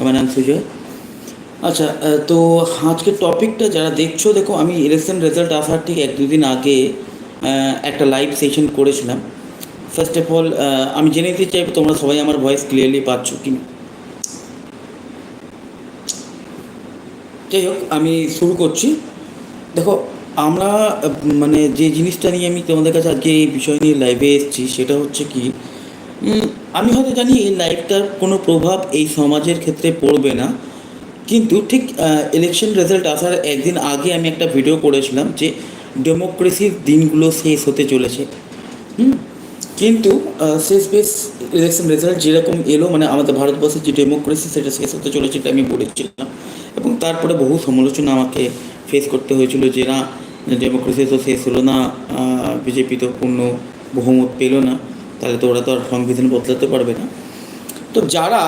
আমার নাম সুজয়। আচ্ছা তো আজকের টপিকটা যারা দেখছ, দেখো, আমি ইলেকশন রেজাল্ট আসার ঠিক এক দুদিন আগে একটা লাইভ সেশন করেছিলাম। ফার্স্ট অফ অল আমি জেনে নিতে চাই তোমরা সবাই আমার ভয়েস ক্লিয়ারলি পাচ্ছ কি যাই হোক, আমি শুরু করছি। দেখো, আমরা মানে যে জিনিসটা নিয়ে আমি তোমাদের কাছে আজকে এই বিষয় নিয়ে লাইভে এসেছি, সেটা হচ্ছে কি আমি হয়তো জানি এই লাইভটার কোনো প্রভাব এই সমাজের ক্ষেত্রে পড়বে না, কিন্তু ঠিক ইলেকশন রেজাল্ট আসার একদিন আগে আমি একটা ভিডিও করেছিলাম যে ডেমোক্রেসির দিনগুলো শেষ হতে চলেছে। কিন্তু শেষ বেশ ইলেকশন রেজাল্ট যেরকম এলো মানে আমাদের ভারতবর্ষের যে ডেমোক্রেসি সেটা শেষ হতে চলেছে এটা আমি বলেছিলাম। এবং তারপরে বহু সমালোচনা আমাকে ফেস করতে হয়েছিল যে না ডেমোক্রেসি তো শেষ হলো না বিজেপি তো পূর্ণ বহুমত পেল না। তাহলে তো ওরা তো আর সংবিধান বদলাতে পারবে না। তো যারা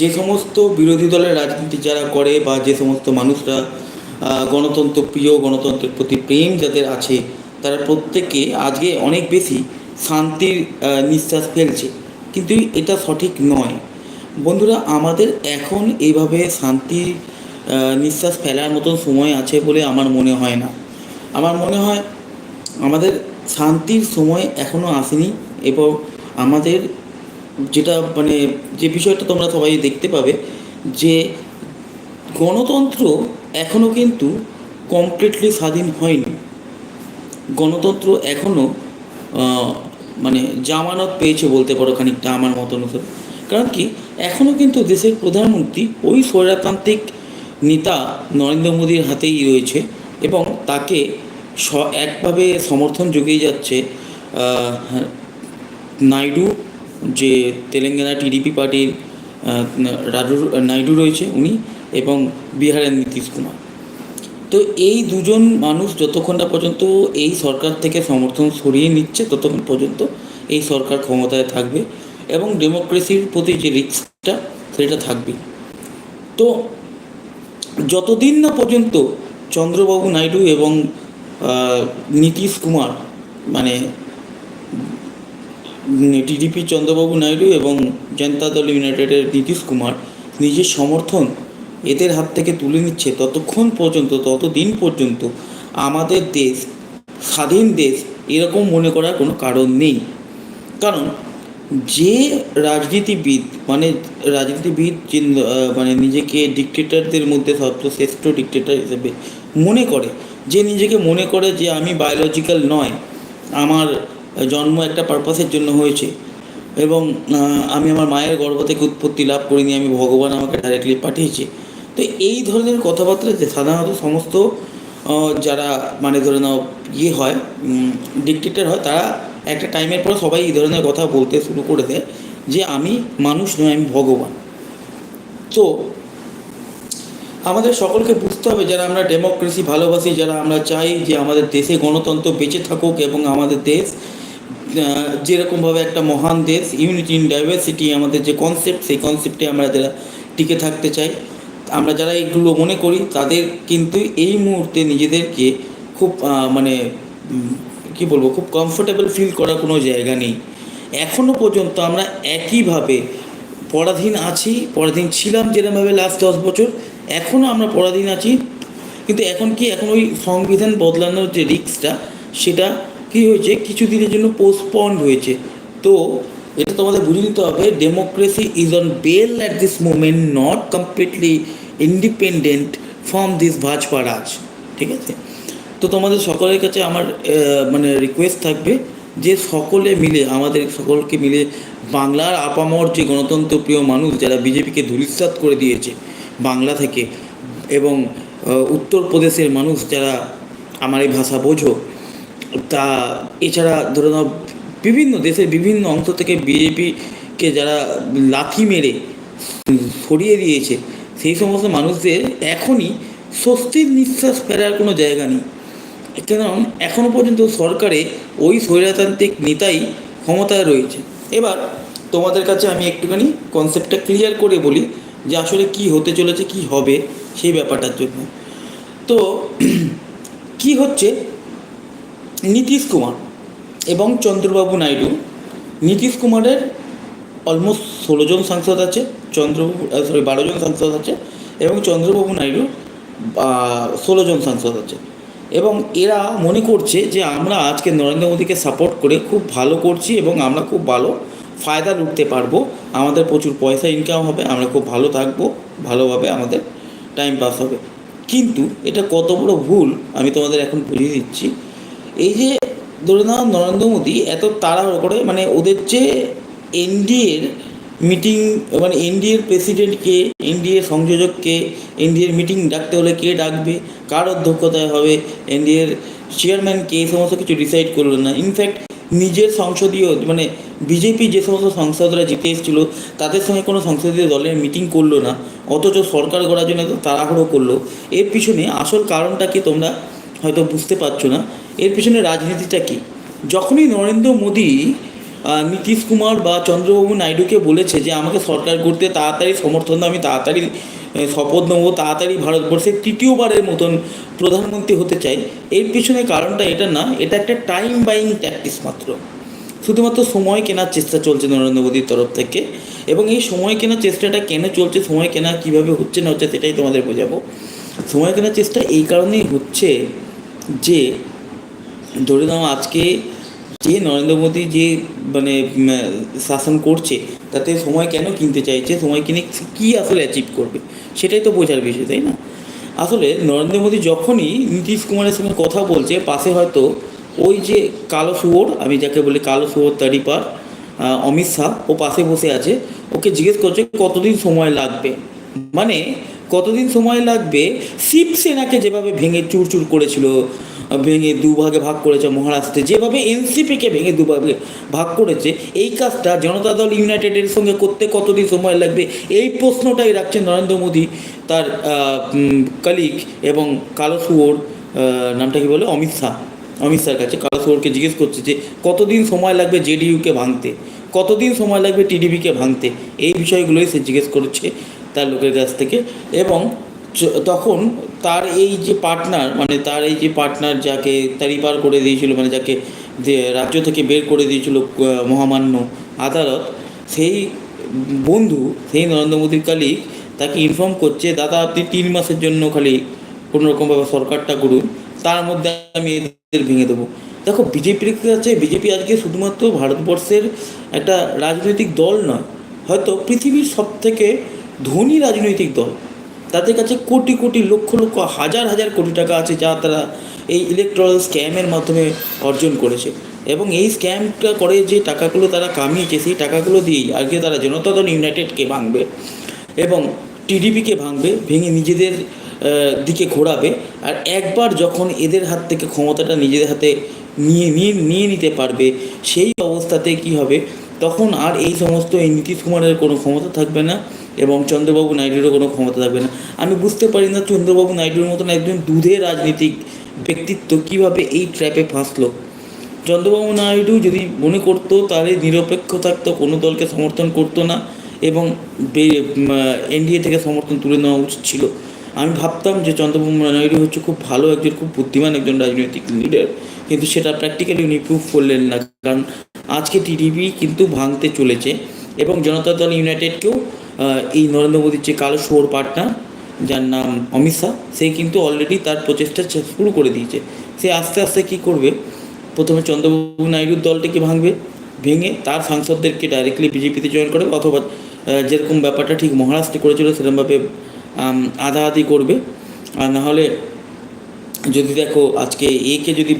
যে সমস্ত বিরোধী দলের রাজনীতি যারা করে বা যে সমস্ত মানুষরা গণতন্ত্র প্রিয়, গণতন্ত্রের প্রতি প্রেম যাদের আছে, তারা প্রত্যেকে আজকে অনেক বেশি শান্তির নিঃশ্বাস ফেলছে। কিন্তু এটা সঠিক নয়। বন্ধুরা, আমাদের এখন এইভাবে শান্তির নিঃশ্বাস ফেলার মতন সময় আছে বলে আমার মনে হয় না। আমার মনে হয় আমাদের শান্তির সময় এখনও আসেনি। এবং আমাদের যেটা মানে যে বিষয়টা তোমরা সবাই দেখতে পাবে যে গণতন্ত্র এখনও কিন্তু কমপ্লিটলি স্বাধীন হয়নি। গণতন্ত্র এখনও মানে জামানত পেয়েছে বলতে পারো খানিকটা আমার মত অনুসারে কারণ কি এখনও কিন্তু দেশের প্রধানমন্ত্রী ওই স্বৈরতান্ত্রিক নেতা নরেন্দ্র মোদীর হাতেই রয়েছে এবং তাকে স একভাবে সমর্থন জুগিয়ে যাচ্ছে নাইডু, যে তেলেঙ্গানা টিডিপি পার্টির রাজু নাইডু রয়েছে উনি এবং বিহারের নীতিশ কুমার। তো এই দুজন মানুষ যতক্ষণ না পর্যন্ত এই সরকার থেকে সমর্থন সরিয়ে নিচ্ছে, ততক্ষণ পর্যন্ত এই সরকার ক্ষমতায় থাকবে এবং ডেমোক্রেসির প্রতি যে রিস্কটা, সেটা থাকবে। তো যতদিন না পর্যন্ত চন্দ্রবাবু নাইডু এবং নীতিশ কুমার মানে টিডিপি চন্দ্রবাবু নাইডু এবং জনতা দল ইউনাইটেডের নীতিশ কুমার নিজের সমর্থন এদের হাত থেকে তুলে নিচ্ছে ততক্ষণ পর্যন্ত, ততদিন পর্যন্ত আমাদের দেশ, স্বাধীন দেশ এরকম মনে করার কোনো কারণ নেই। কারণ যে রাজনীতিবিদ মানে রাজনীতিবিদ যে মানে নিজেকে ডিক্টেটরদের মধ্যে সর্বশ্রেষ্ঠ ডিক্টেটর হিসেবে মনে করে, যে নিজেকে মনে করে যে আমি বায়োলজিক্যাল নয়, আমার জন্ম একটা পারপাসের জন্য হয়েছে। এবং আমি আমার মায়ের গর্ভ থেকে উৎপত্তি লাভ করিনি, আমি ভগবান আমাকে ডাইরেক্টলি পাঠিয়েছে। তো এই ধরনের কথাবার্তা যে সাধারণত সমস্ত যারা মানে ধরে নাও ইয়ে হয় ডিক্টেটর হয়, তারা একটা টাইমের পর সবাই এই ধরনের কথা বলতে শুরু করে দেয় যে আমি মানুষ নয় আমি ভগবান। তো আমাদের সকলকে বুঝতে হবে, যারা আমরা ডেমোক্রেসি ভালোবাসি, যারা আমরা চাই যে আমাদের দেশে গণতন্ত্র বেঁচে থাকুক এবং আমাদের দেশ যেরকমভাবে একটা মহান দেশ ইউনিটি ইন ডাইভার্সিটি আমাদের যে কনসেপ্ট সেই কনসেপ্টে আমরা যারা টিকে থাকতে চাই, আমরা যারা এগুলো মনে করি, তাদের কিন্তু এই মুহূর্তে নিজেদেরকে খুব মানে কি বলব, খুব কমফোর্টেবল ফিল করার কোনো জায়গা নেই। এখনও পর্যন্ত আমরা একইভাবে পরাধীন আছি, পরাধীন ছিলাম যেরকমভাবে লাস্ট দশ বছর এখনও আমরা পরাধীন আছি। কিন্তু এখন কি, এখন ওই সংবিধান বদলানোর যে রিস্কটা সেটা কি হয়েছে? কিছু দিনের জন্য পোস্টপন্ড হয়েছে। তো এটা তোমাদের বুঝে নিতে হবে democracy is on bail at this moment not completely independent from this Bhajpa রাজ ঠিক আছে? তো তোমাদের সকলের কাছে আমার মানে রিকোয়েস্ট থাকবে যে সকলে মিলে, আমাদের সকলকে মিলে, বাংলার আপামর যে গণতন্ত্র প্রিয় মানুষ যারা বিজেপিকে ধূলিসাৎ করে দিয়েছে বাংলা থেকে এবং উত্তরপ্রদেশের মানুষ যারা আমার এই ভাষা বোঝো তা এছাড়া ধরে নাও বিভিন্ন দেশের বিভিন্ন অংশ থেকে বিজেপিকে যারা লাথি মেরে সরিয়ে দিয়েছে, সেই সমস্ত মানুষদের এখনই স্বস্তির নিঃশ্বাস ফেরার কোনো জায়গা নেই। কারণ এখনও পর্যন্ত সরকারে ওই স্বৈরতান্ত্রিক নেতাই ক্ষমতায় রয়েছে। এবার তোমাদের কাছে আমি একটুখানি কনসেপ্টটা ক্লিয়ার করে বলি যে আসলে কি হতে চলেছে, কি হবে সেই ব্যাপারটার জন্য। তো, কি হচ্ছে নীতিশ কুমার এবং চন্দ্রবাবু নাইডু। নীতিশ কুমারের অলমোস্ট ষোলো জন সাংসদ আছে, চন্দ্রবাবু সরি বারো জন সাংসদ আছে এবং চন্দ্রবাবু নাইডু ষোলো জন সাংসদ আছে। এবং এরা মনে করছে যে আমরা আজকে নরেন্দ্র মোদীকে সাপোর্ট করে খুব ভালো করছি এবং আমরা খুব ভালো ফায়দা লুটতে পারব। আমাদের প্রচুর পয়সা ইনকাম হবে, আমরা খুব ভালো থাকব, ভালোভাবে আমাদের টাইম পাস হবে। কিন্তু এটা কত বড় ভুল আমি তোমাদের এখন বুঝিয়ে দিচ্ছি। এই যে ধরে নাও নরেন্দ্র মোদী এত তাড়াহুড়ো করে মানে ওদের যে এনডিএর মিটিং মানে এনডিএর প্রেসিডেন্টকে, এনডিএ সংযোজককে, এনডিএর মিটিং ডাকতে হলে কে ডাকবে, কার অধ্যক্ষতায় হবে, এনডিএর চেয়ারম্যানকে এই সমস্ত কিছু ডিসাইড করল না। ইনফ্যাক্ট নিজের সংসদীয় মানে বিজেপি যে সমস্ত সংসদরা জিতে এসেছিল, তাদের সঙ্গে কোনো সংসদীয় দলের মিটিং করল না। অথচ সরকার গড়ার জন্য এত তাড়াহুড়ো করল। এর পিছনে আসল কারণটা কি তোমরা হয়তো বুঝতে পারছ না। এর পিছনে রাজনীতিটা কি? যখনই নরেন্দ্র মোদী নীতিশ কুমার বা চন্দ্রবাবু নাইডুকে বলেছে যে আমাকে সরকার করতে তাড়াতাড়ি সমর্থন আমি তাড়াতাড়ি শপথ নেব, তাড়াতাড়ি ভারতবর্ষের তৃতীয়বারের মতন প্রধানমন্ত্রী হতে চাই, এর পিছনে কারণটা এটা না, এটা একটা টাইম বাইং ট্যাকটিস মাত্র। শুধুমাত্র সময় কেনার চেষ্টা চলছে নরেন্দ্র মোদীর তরফ থেকে এবং এই সময় কেনার চেষ্টাটা কেন চলছে, সময় কেনা কীভাবে হচ্ছে না হচ্ছে সেটাই তোমাদের বোঝাবো। সময় কেনার চেষ্টা এই কারণেই হচ্ছে যে ধরে নাও আজকে যে নরেন্দ্র মোদী যে মানে শাসন করছে, তাতে সময় কেন কিনতে চাইছে, সময় কিনে কী আসলে অ্যাচিভ করবে, সেটাই তো বোঝার বিষয়, তাই না? আসলে নরেন্দ্র মোদী যখনই নীতিশ কুমারের সঙ্গে কথা বলছে, পাশে হয়তো ওই যে কালো শুয়োর, আমি যাকে বলি কালো শুয়োর তারিপার অমিত শাহ, ও পাশে বসে আছে, ওকে জিজ্ঞেস করছে কতদিন সময় লাগবে? মানে কতদিন সময় লাগবে? শিবসেনাকে যেভাবে ভেঙে চুরচুর করেছিল ভেঙে দুভাগে ভাগ করেছে মহারাষ্ট্রে। যেভাবে এনসিপিকে ভেঙে দুভাগে ভাগ করেছে, এই কাজটা জনতা দল ইউনাইটেডের সঙ্গে করতে কতদিন সময় লাগবে, এই প্রশ্নটাই রাখছেন নরেন্দ্র মোদী, তার কালিক এবং কালো শুয়োর নামটা কি বলে? অমিত শাহ। অমিত শাহর কাছে কালো শুয়োরকে জিজ্ঞেস করছে যে, কতদিন সময় লাগবে জেডিইউকে ভাঙতে? কতদিন সময় লাগবে টিডিপিকে ভাঙতে? এই বিষয়গুলোই সে জিজ্ঞেস করছে তার লোকের কাছ থেকে। এবং তখন তার এই যে পার্টনার মানে তার এই যে পার্টনার যাকে তারিপার করে দিয়েছিল মানে যাকে রাজ্য থেকে বের করে দিয়েছিল মহামান্য আদালত, সেই বন্ধু, সেই নরেন্দ্র মোদীর কালিক তাকে ইনফর্ম করছে, দাদা, আপনি তিন মাসের জন্য খালি কোনোরকমভাবে সরকারটা করুন, তার মধ্যে আমি এদের ভেঙে দেবো। দেখো বিজেপির কাছে বিজেপি আজকে শুধুমাত্র ভারতবর্ষের একটা রাজনৈতিক দল নয়, হয়তো পৃথিবীর সব থেকে ধনী রাজনৈতিক দল। তাদের কাছে কোটি কোটি লক্ষ লক্ষ, হাজার হাজার কোটি টাকা আছে যা তারা এই ইলেকট্রাল স্ক্যামের মাধ্যমে অর্জন করেছে। এবং এই স্ক্যামটা করে যে টাকাগুলো তারা কামিয়েছে, সেই টাকাগুলো দিয়েই আজকে তারা জনতা দল ইউনাইটেডকে ভাঙবে এবং টিডিপিকে ভাঙবে, ভেঙে নিজেদের দিকে ঘোরাবে। আর একবার যখন এদের হাত থেকে ক্ষমতাটা নিজেদের হাতে নিয়ে নিয়ে নিয়ে নিতে পারবে, সেই অবস্থাতে কি হবে? তখন আর এই সমস্ত এই নীতিশ কুমারের কোনো ক্ষমতা থাকবে না। এবং চন্দ্রবাবু নাইডুরও কোনো ক্ষমতা থাকবে না। আমি বুঝতে পারি না চন্দ্রবাবু নাইডুর মতন একজন দুধের রাজনীতিক ব্যক্তিত্ব কীভাবে এই ট্র্যাপে ফাঁসলো। চন্দ্রবাবু নাইডু যদি মনে করতো, তাহলে নিরপেক্ষ থাকতো কোনো দলকে সমর্থন করতো না এবং এনডিএ থেকে সমর্থন তুলে নেওয়া উচিত ছিল। আমি ভাবতাম যে চন্দ্রবাবু নাইডু হচ্ছে খুব ভালো একজন, খুব বুদ্ধিমান একজন রাজনৈতিক লিডার কিন্তু সেটা প্র্যাকটিক্যালি উনি প্রুভ করলেন না। কারণ আজকে টিডিপি কিন্তু ভাঙতে চলেছে এবং জনতা দল ইউনাইটেডকেও এই নরেন্দ্র মোদীর যে কালো শোর পার্টনার যার নাম অমিত শাহ সে কিন্তু অলরেডি তার প্রচেষ্টা শুরু করে দিয়েছে। সে আস্তে আস্তে কী করবে? প্রথমে চন্দ্রবাবু নাইডুর দলটিকে ভাঙবে, ভেঙে তার সাংসদদেরকে ডাইরেক্টলি বিজেপিতে জয়েন করবে অথবা যেরকম ব্যাপারটা ঠিক মহারাষ্ট্রে করেছিল সেরকমভাবে আধাআধি করবে। আর নাহলে, যদি দেখো আজকে একে যদি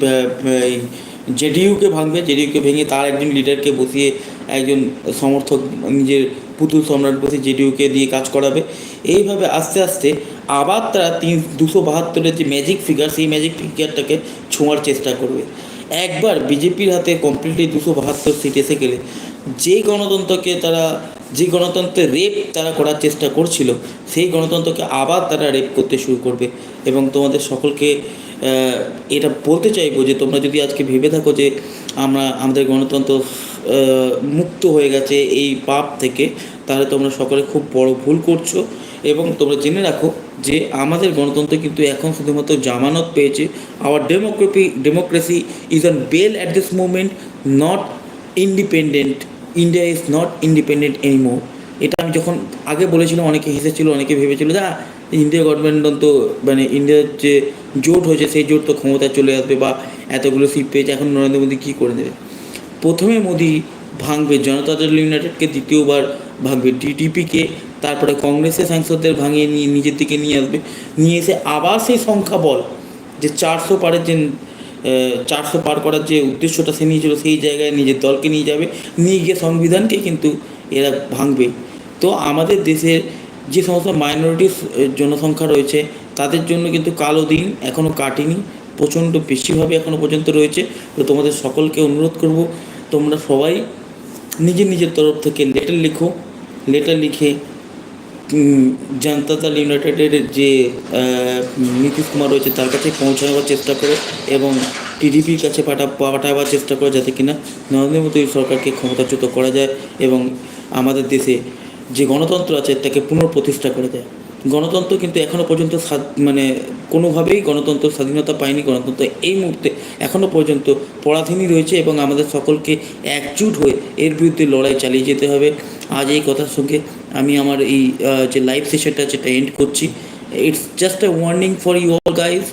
জেডিইউকে ভাঙবে, জেডিইউকে ভেঙে তার একজন লিডারকে বসিয়ে একজন সমর্থক নিজের পুতুল সম্রাট বসে জেডিইউকে দিয়ে কাজ করাবে। এইভাবে আস্তে আস্তে আবার তারা তিন, দুশো বাহাত্তরের যে ম্যাজিক ফিগার সেই ম্যাজিক ফিগারটাকে ছোঁয়ার চেষ্টা করবে। একবার বিজেপির হাতে কমপ্লিটলি দুশো বাহাত্তর সিট এসে গেলে যে গণতন্ত্রকে তারা যে গণতন্ত্রের রেপ তারা করার চেষ্টা করছিল, সেই গণতন্ত্রকে আবার তারা রেপ করতে শুরু করবে। এবং তোমাদের সকলকে এটা বলতে চাইব যে, তোমরা যদি আজকে ভেবে থাকো যে, আমরা, আমাদের গণতন্ত্র মুক্ত হয়ে গেছে এই পাপ থেকে, তাহলে তোমরা সকলে খুব বড় ভুল করছ। এবং তোমরা জেনে রাখো যে আমাদের গণতন্ত্র কিন্তু এখন শুধুমাত্র জামানত পেয়েছে। Our democracy democracy is on bail at this moment not independent India is not independent anymore এটা আমি যখন আগে বলেছিলাম, অনেকে হেসেছিল, অনেকে ভেবেছিল যা ইন্ডিয়া গভর্নমেন্ট তো মানে ইন্ডিয়ার যে জোট হয়েছে, সেই জোট তো ক্ষমতায় চলে আসবে বা এতগুলো সিট পেয়েছে, এখন নরেন্দ্র মোদী কী করে দেবে প্রথমে মোদি ভাঙবে, জনতা দল ইউনাইটেডকে দ্বিতীয়বার ভাঙবে টিটিপিকে তারপরে কংগ্রেসের সাংসদদের ভাঙিয়ে নিয়ে নিজের দিকে নিয়ে আসবে। নিয়ে এসে আবার সেই সংখ্যা বল, যে চারশো পারের যে চারশো পার করার যে উদ্দেশ্যটা সে নিয়েছিল, সেই জায়গায় নিজের দলকে নিয়ে যাবে। নিয়ে গিয়ে সংবিধানকে কিন্তু এরা ভাঙবে। তো আমাদের দেশের যে সমস্ত মাইনরিটি জনসংখ্যা রয়েছে, তাদের জন্য কিন্তু কালো দিন এখনও কাটেনি। প্রচণ্ড বেশিভাবে এখনও পর্যন্ত রয়েছে। তো তোমাদের সকলকে অনুরোধ করব তোমরা সবাই নিজের নিজের তরফ থেকে লেটার লিখো। লেটার লিখে জনতা দল ইউনাইটেডের যে নীতিশ কুমার রয়েছে, তার কাছে পৌঁছানোর চেষ্টা করো এবং টিডিপির কাছে পাঠা, পাঠাবার চেষ্টা করো যাতে কিনা নরেন্দ্র মোদী সরকারকে ক্ষমতাচ্যুত করা যায় এবং আমাদের দেশে যে গণতন্ত্র আছে, তাকে পুনঃপ্রতিষ্ঠা করে দেয় গণতন্ত্র কিন্তু এখনও পর্যন্ত মানে কোনোভাবেই গণতন্ত্র স্বাধীনতা পায়নি। গণতন্ত্র এই মুহূর্তে এখনও পর্যন্ত পরাধীনই রয়েছে এবং আমাদের সকলকে একজুট হয়ে এর বিরুদ্ধে লড়াই চালিয়ে যেতে হবে। আজ এই কথার সঙ্গে আমি আমার এই যে লাইভ সেশনটা যেটা এন্ড করছি। It's just a warning for you all guys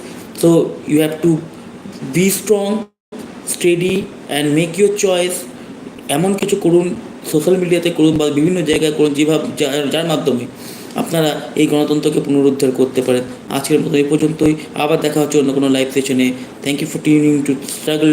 so you have to be strong steady and make your choice এমন কিছু করুন সোশ্যাল মিডিয়াতে করুন বা বিভিন্ন জায়গায় করুন, যেভাবে যার মাধ্যমে। আপনারা এই গণতন্ত্রকে পুনরুদ্ধার করতে পারেন আজকের মতো এই পর্যন্তই আবার দেখা হচ্ছে অন্য কোনো লাইভ সেশনে thank you for tuning to struggle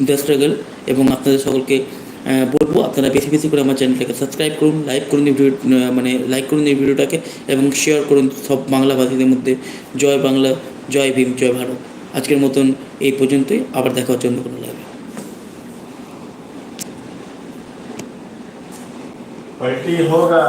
the struggle এবং আপনাদের সকলকে আহ, বলবো আপনারা বেশি বেশি করে আমার চ্যানেলটাকে সাবস্ক্রাইব করুন লাইক করুন এই ভিডিও মানে লাইক করুন এই ভিডিওটাকে এবং শেয়ার করুন সব বাংলাভাষীদের মধ্যে জয় বাংলা জয় ভীম জয় ভারত আজকের মতন এই পর্যন্তই আবার দেখা হচ্ছে অন্য কোনো লাইভে पलटी होगा